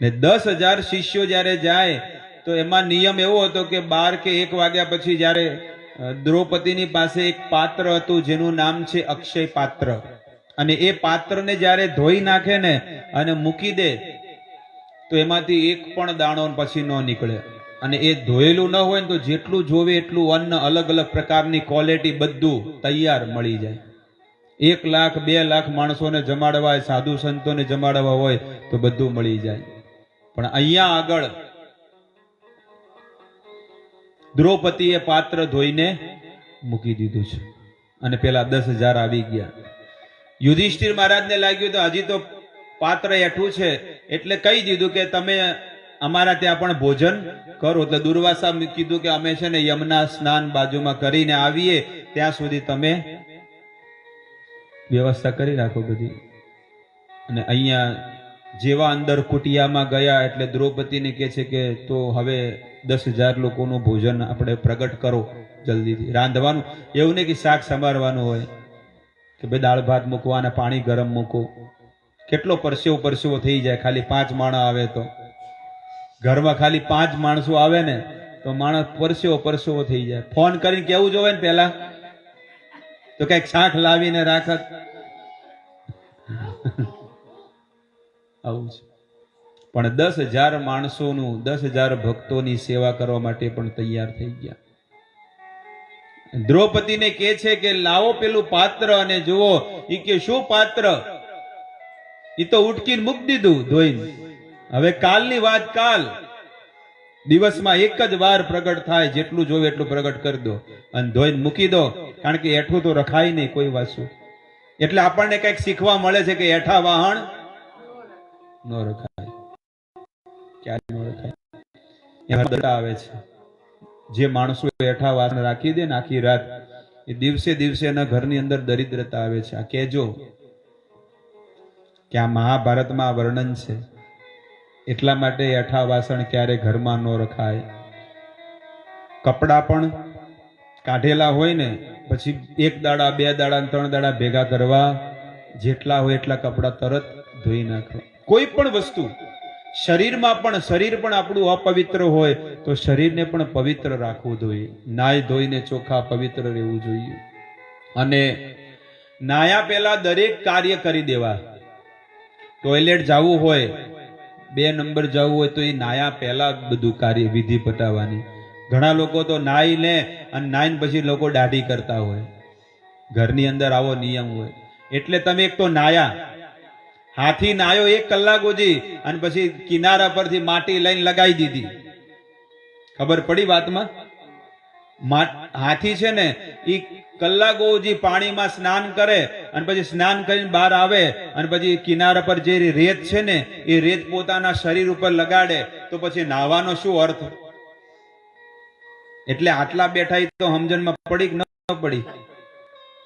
ને દસ હજાર શિષ્યો જ્યારે જાય, તો એમાં નિયમ એવો હતો કે બાર કે એક વાગ્યા પછી જ્યારે દ્રૌપદીની પાસે એક પાત્ર હતું જેનું નામ છે અક્ષય પાત્ર. અને એ પાત્રને જ્યારે ધોઈ નાખે ને અને મૂકી દે, તો એમાંથી એક પણ દાણો પછી ન નીકળે. અને એ ધોયેલું ન હોય ને તો જેટલું જોવે એટલું અન્ન અલગ અલગ પ્રકારની ક્વોલિટી બધું તૈયાર મળી જાય. એક લાખ, બે લાખ માણસોને જમાડવા, સાધુ સંતોને જમાડવા હોય તો બધું મળી જાય. પણ અહીંયા આગળ દ્રૌપદીએ પાત્ર ધોઈને મૂકી દીધું છે. અને પેલા દસ હજાર આવી ગયા. યુધિષ્ઠિર મહારાજને લાગ્યું તો હજી તો પાત્ર એઠું છે. એટલે કહી દીધું કે તમે અમારા ત્યાં પણ ભોજન કરો. એટલે દુર્વાસા કીધું કે અમે છે ને યમના સ્નાન બાજુમાં કરીને આવીએ. ત્યાં સુધી તમે વ્યવસ્થા કરી રાખો બધી. અને અહીંયા જેવા અંદર કુટિયામાં ગયા એટલે દ્રૌપદીને કહે છે કે, તો હવે દસ હજાર લોકોનું ભોજન આપણે પ્રગટ કરો જલ્દીથી. રાંધવાનું, એવું નહીં કે શાક સંભાળવાનું હોય, કે ભાઈ દાળ ભાત મૂકો અને પાણી ગરમ મૂકો કેટલો પરસેવો પરસેવો થઈ જાય, ખાલી પાંચ માણસ આવે તો. ઘરમાં ખાલી પાંચ માણસો આવે ને, તો માણસ પરસેવો પરસેવો થઈ જાય. ફોન કરીને કેવું જોવે ને પહેલાં. તો કંઈક શાક લાવીને રાખત. આવું છે. પણ દસ હજાર માણસોનું, દસ હજાર ભક્તોની સેવા કરવા માટે પણ તૈયાર થઈ ગયા. દ્રૌપદીને કે છે કે, લાવો પેલું પાત્ર અને જુઓ. એ કે, શું પાત્ર? એ તો ઉટકીને મૂકી દીધું ધોઈને. હવે કાલની વાત કાલ. દિવસમાં એક જ વાર પ્રગટ થાય, જેટલું જોવે એટલું પ્રગટ કરી દો અને ધોઈને મૂકી દો. કારણ કે એઠું તો રખાય નહીં કોઈ વાસુ. એટલે આપણને કંઈક શીખવા મળે છે કે એઠા વાહણ ન રખાય. ક્યારે ન રખાય. એમાં દડા આવે છે. જે માણસો એઠા વાસણ રાખી દે ને આખી રાત, એ દિવસે દિવસે એના ઘરની અંદર દરિદ્રતા આવે છે. આ કેજો કે આ મહાભારતમાં વર્ણન છે. એટલા માટે એઠા વાસણ ક્યારે ઘરમાં ન રખાય. કપડા પણ કાઢેલા હોય ને, પછી એક દાડા, બે દાડા, ત્રણ દાડા ભેગા કરવા, જેટલા હોય એટલા કપડા તરત ધોઈ નાખવા કોઈ પણ વસ્તુ, શરીરમાં પણ, શરીર પણ આપણું અપવિત્ર હોય, તો શરીરને પણ પવિત્ર રાખવું જોઈએ. નાય ધોઈને ચોખ્ખા પવિત્ર રહેવું જોઈએ. અને નાયા પહેલા દરેક કાર્ય કરી દેવા. ટોયલેટ જવું હોય, બે નંબર જવું હોય, તો એ નાયા પહેલા બધું કાર્ય, વિધિ પટાવવાની. ઘણા લોકો તો નાઈ લે અને નાઈને પછી લોકો દાઢી કરતા હોય. ઘરની અંદર આવો નિયમ હોય. એટલે તમે એક તો નાયા હાથી નાયો એક કલાક ઓજી અને પછી કિનારા પરથી માટી લઈને લગાવી દીધી. ખબર પડી વાતમાં? હાથી છે ને એ કલાકો પાણીમાં સ્નાન કરે અને પછી સ્નાન કરીને બહાર આવે અને પછી કિનારા પર જે રેત છે ને, એ રેત પોતાના શરીર ઉપર લગાડે, તો પછી નાહવાનો શું અર્થ? એટલે આટલા બેઠા તો સમજણમાં પડી કે ન પડી?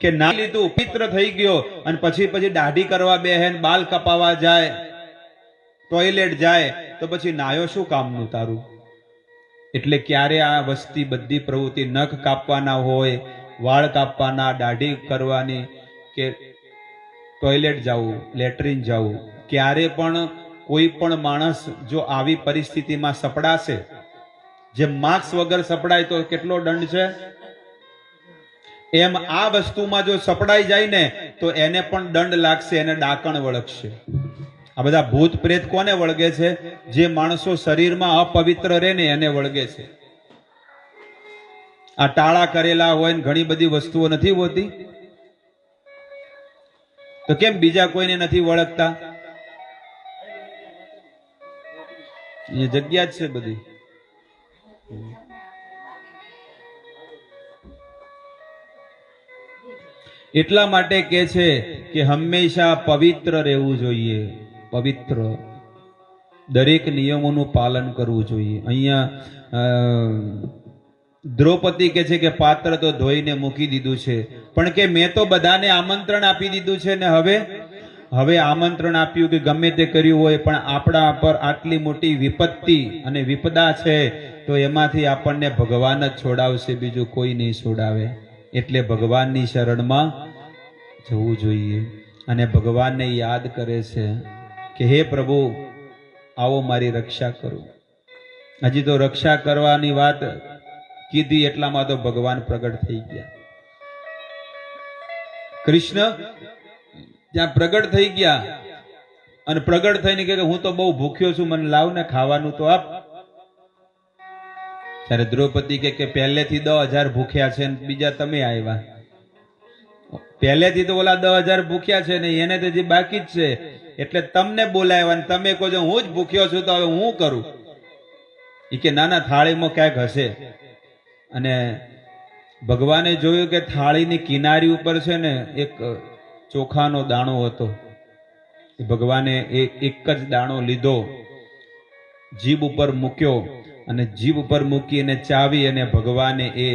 કે ના લીધું, પિત્ર થઈ ગયો અને પછી પછી દાઢી કરવા બેહે બાલ કપાવા જાય ટોયલેટ જાય, તો પછી નાયો શું કામનું તારું? એટલે ક્યારે આ વસ્તી બધી પ્રવૃત્તિ નખ કાપવાના હોય, વાળ કાપવાના, દાઢી કરવાની, કે ટોયલેટ જવું, લેટ્રિન જવું, ક્યારે પણ કોઈ પણ માણસ જો આવી પરિસ્થિતિમાં સપડાશે, જે માસ્ક વગર સપડાય તો કેટલો દંડ છે? એમ આ વસ્તુમાં જો સપડાઈ જાય ને, તો એને પણ દંડ લાગશે, એને ડાકણ વળગશે. આ બધા ભૂત પ્રેત કોને વળગે છે? જે માણસો શરીરમાં અપવિત્ર રહે ને, એને વળગે છે. આ ટાળા કરેલા હોય ને, ઘણી બધી વસ્તુઓ નથી હોતી. તો કેમ બીજા કોઈને નથી વળગતા? એ જગ્યા જ છે બધી. એટલા માટે કે છે કે હંમેશા પવિત્ર રહેવું જોઈએ. પવિત્ર. દરેક નિયમોનું પાલન કરવું જોઈએ. અહીંયા દ્રૌપદી કે છે કે પાત્ર તો ધોઈને મૂકી દીધું છે. પણ કે મેં તો બધાને આમંત્રણ આપી દીધું છે ને હવે? હવે આમંત્રણ આપ્યું કે ગમે તે કર્યું હોય, પણ આપણા પર આટલી મોટી વિપત્તિ અને વિપદા છે, તો એમાંથી આપણને ભગવાન જ છોડાવશે, બીજું કોઈ નહીં છોડાવે. એટલે ભગવાનની શરણમાં જવું જોઈએ. અને ભગવાનને યાદ કરે છે કે, હે પ્રભુ, આવો મારી રક્ષા કરો. હજી તો રક્ષા કરવાની વાત કીધી એટલામાં તો ભગવાન પ્રગટ થઈ ગયા. કૃષ્ણ ત્યાં પ્રગટ થઈ ગયા. અને પ્રગટ થઈને કે, હું તો બહુ ભૂખ્યો છું, મને લાવ ને ખાવાનું તો આપ. ત્યારે દ્રૌપદી કે કે પહેલેથી દસ હજાર ભૂખ્યા છે બીજા તમે આવ્યા. પહેલેથી તો ઓલા દસ હજાર ભૂખ્યા છે ને એને તો હજી બાકી જ છે. એટલે તમને બોલાવ્યા ને તમે કહો છો, હું જ ભૂખ્યો છું, તો હવે હું કરું? એ કે, ના ના, થાળીમાં ક્યાંક હશે. અને ભગવાને જોયું કે થાળીની કિનારી ઉપર છે ને એક ચોખાનો દાણો હતો. ભગવાને એ એક જ દાણો લીધો. જીભ ઉપર મૂક્યો. અને જીભ ઉપર મૂકીને ચાવી અને ભગવાને એ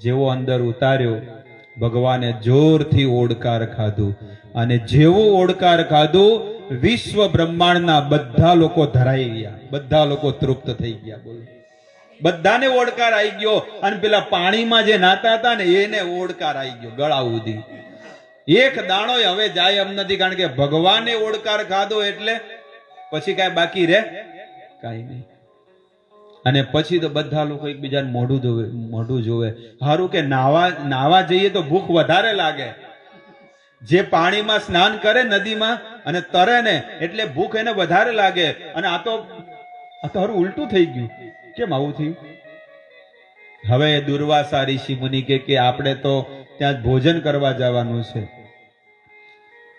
જેવો અંદર ઉતાર્યો, ભગવાને જોરથી ઓડકાર ખાધું. અને જેવું ઓડકાર ખાધું, વિશ્વ બ્રહ્માંડના બધા લોકો ધરાઈ ગયા. બધા લોકો તૃપ્ત થઈ ગયા, બોલો. બધાને ઓડકાર આવી ગયો. અને પેલા પાણીમાં જે નાતા હતા ને, એને ઓડકાર આવી ગયો, ગળા સુધી. એક દાણો હવે જાય એમ નથી, કારણ કે ભગવાને ઓડકાર ખાધો એટલે પછી કાંઈ બાકી રહે? કાંઈ નહીં. અને પછી તો બધા લોકો એકબીજાને મોઢું જોવે મોઢું જોવે. સારું કે નાવા નાવા જઈએ તો ભૂખ વધારે લાગે. જે પાણીમાં સ્નાન કરે નદીમાં અને તરે ને, એટલે ભૂખ એને વધારે લાગે. અને આ તો, આ ઉલટું થઈ ગયું. કેમ આવું થયું? હવે દુર્વાસા ઋષિ મુનિ કે કે આપણે તો ત્યાં ભોજન કરવા જવાનું છે.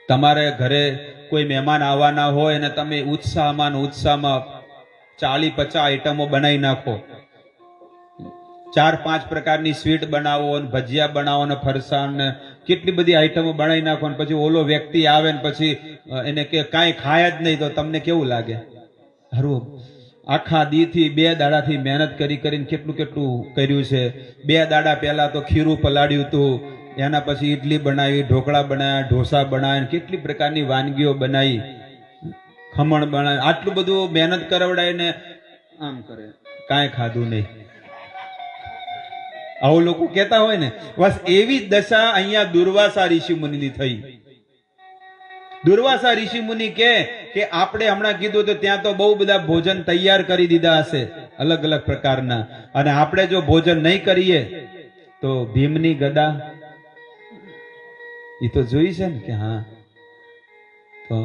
તમારે ઘરે કોઈ મહેમાન આવવાના હોય અને તમે ઉત્સાહમાં ઉત્સાહમાં ચાલી પચાસ આઈટમો બનાવી નાખો. ચાર પાંચ પ્રકારની સ્વીટ બનાવો ને ભજીયા બનાવો ને ફરસાણ ને કેટલી બધી આઈટમો બનાવી નાખો ને પછી ઓલો વ્યક્તિ આવે ને પછી એને કે કાંઈ ખાય જ નહીં તો તમને કેવું લાગે? હરું આખા દીથી બે દાડાથી મહેનત કરી કરીને કેટલું કેટલું કર્યું છે. બે દાડા પહેલાં તો ખીરું પલાળ્યું હતું. એના પછી ઇડલી બનાવી, ઢોકળા બનાવ્યા ઢોસા બનાવ્યા કેટલી પ્રકારની વાનગીઓ બનાવી. ખમણ બનાવે આટલું બધું મહેનત કરાવડાવીને આમ કરે. કાંઈ ખાધું નહીં. આવું લોકો કહેતા હોય ને, બસ એવી દશા અહીંયા દુર્વાસા ઋષિ મુનિની થઈ. દુર્વાસા ઋષિ મુનિ કે કે આપણે હમણાં કીધું તો ત્યાં તો બહુ બધા ભોજન તૈયાર કરી દીધા હશે, અલગ અલગ પ્રકારના. અને આપણે જો ભોજન નહીં કરીએ, તો ભીમની ગદા. એ તો જોઈ છે ને કે હા. તો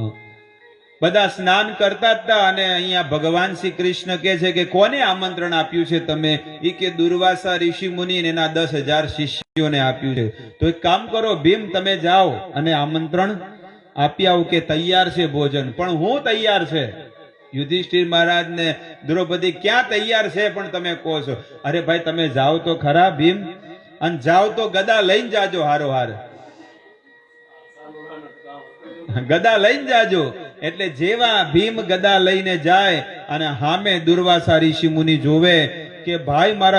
બધા સ્નાન કરતા હતા અને અહીંયા ભગવાન શ્રી કૃષ્ણ કે છે કે કોને આમંત્રણ આપ્યું છે તમે? એ કે દુર્વાસા ઋષિ મુનિ એના દસ હજાર શિષ્યોને આપ્યું છે. તો એક કામ કરો, ભીમ, તમે જાઓ અને આમંત્રણ આપી આવો કે તૈયાર છે ભોજન. પણ હું તૈયાર છે? યુધિષ્ઠિર મહારાજ ને દ્રૌપદી ક્યાં તૈયાર છે પણ તમે કહો છો? અરે ભાઈ, તમે જાઓ તો ખરા, ભીમ. અને જાઓ તો ગદા લઈને જાજો હારો હાર ગદા લઈને જાજો. એટલે જેવા ભીમ ગદા લઈને જાય અને હામે દુર્વાસા ઋષિ મુનિ જોવે કે ભાઈ મારા